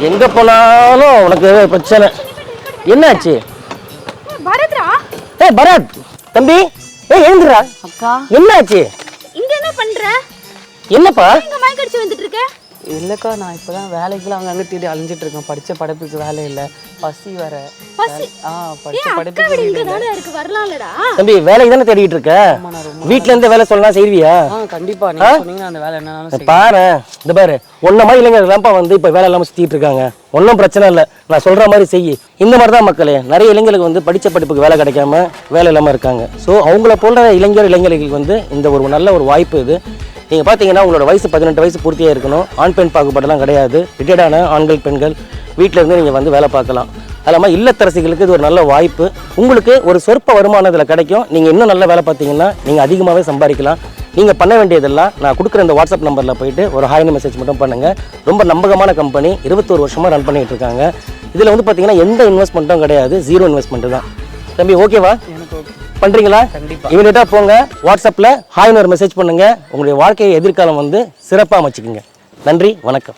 எங்கே போனாலும் உனக்கு பிரச்சனை. என்னாச்சு? பரத்ரா? ஏய் பரத் தம்பி ஏய் எழுந்துடா அக்கா. என்னாச்சு? இங்க என்ன பண்ற? என்னப்பா? இங்க மயக்கடிச்சு வந்துட்டு இருக்க? இல்லக்கா நான் இப்பதான் வேலைக்குலாம் அங்கங்க தேடி அலைஞ்சிட்டு இருக்கேன். படிச்ச படிப்புக்கு வேலை இல்ல. பசி வர பசி? ஆ அக்கா படிப்புக்கு தானே வரலாம்லடா. தம்பி வேலைக்கு தானே தேடிட்டு இருக்க? ஆமா, நான் ரொம்ப வீட்ல இருந்து வேலை சொல்லலாம் செய்வியா? ஆ கண்டிப்பா. நீங்க சொன்னீங்கன்னா அந்த வேலை என்னன்னாலும் செய்வேன். பாரு இந்த பாரு. உன்ன மாதிரி இளைஞர்கள்லாம்ப்பா வந்து இப்போ வேலை இல்லாமல் சுற்றிட்டு இருக்காங்க. ஒன்றும் பிரச்சனை இல்லை. நான் சொல்கிற மாதிரி செய் இந்த மாதிரி தான் மக்களே நிறைய இளைஞர்களுக்கு வந்து படித்த படிப்புக்கு வேலை கிடைக்காம வேலை இல்லாமல் இருக்காங்க. ஸோ அவங்கள போன்ற இளைஞர் இளைஞர்களுக்கு வந்து இந்த ஒரு நல்ல ஒரு வாய்ப்பு இது. நீங்கள் பார்த்தீங்கன்னா உங்களோட வயசு பதினெட்டு வயசு பூர்த்தியாக இருக்கணும். ஆண் பெண் பாகுபாடெல்லாம் கிடையாது. ரிட்டையர்டான ஆண்கள் பெண்கள் வீட்டிலேருந்து நீங்கள் வந்து வேலை பார்க்கலாம். அது இல்லாமல் இல்லத்தரசிகளுக்கு இது ஒரு நல்ல வாய்ப்பு. உங்களுக்கு ஒரு சொற்ப வருமானம் இதில் கிடைக்கும். நீங்கள் இன்னும் நல்ல வேலை பார்த்தீங்கன்னா நீங்கள் அதிகமாகவே சம்பாதிக்கலாம். நீங்கள் பண்ண வேண்டியதெல்லாம் நான் கொடுக்குற இந்த வாட்ஸ்அப் நம்பரில் போயிட்டு ஒரு ஹாய்னு மெசேஜ் மட்டும் பண்ணுங்கள் ரொம்ப நம்பகமான கம்பெனி இருபத்தோரு வருஷமாக ரன் பண்ணிட்டு இருக்காங்க. இதில் வந்து பார்த்தீங்கன்னா எந்த இன்வெஸ்ட்மெண்ட்டும் கிடையாது. ஜீரோ இன்வெஸ்ட்மெண்ட் தான். தம்பி ஓகேவா எனக்கு ஓகே பண்ணுறீங்களா கண்டிப்பா. இமீடியட்டாக போங்க. வாட்ஸ்அப்பில் ஹாய்னு ஒரு மெசேஜ் பண்ணுங்கள் உங்களுடைய வாழ்க்கையை எதிர்காலம் வந்து சிறப்பாக அமைச்சுக்குங்க. நன்றி வணக்கம்.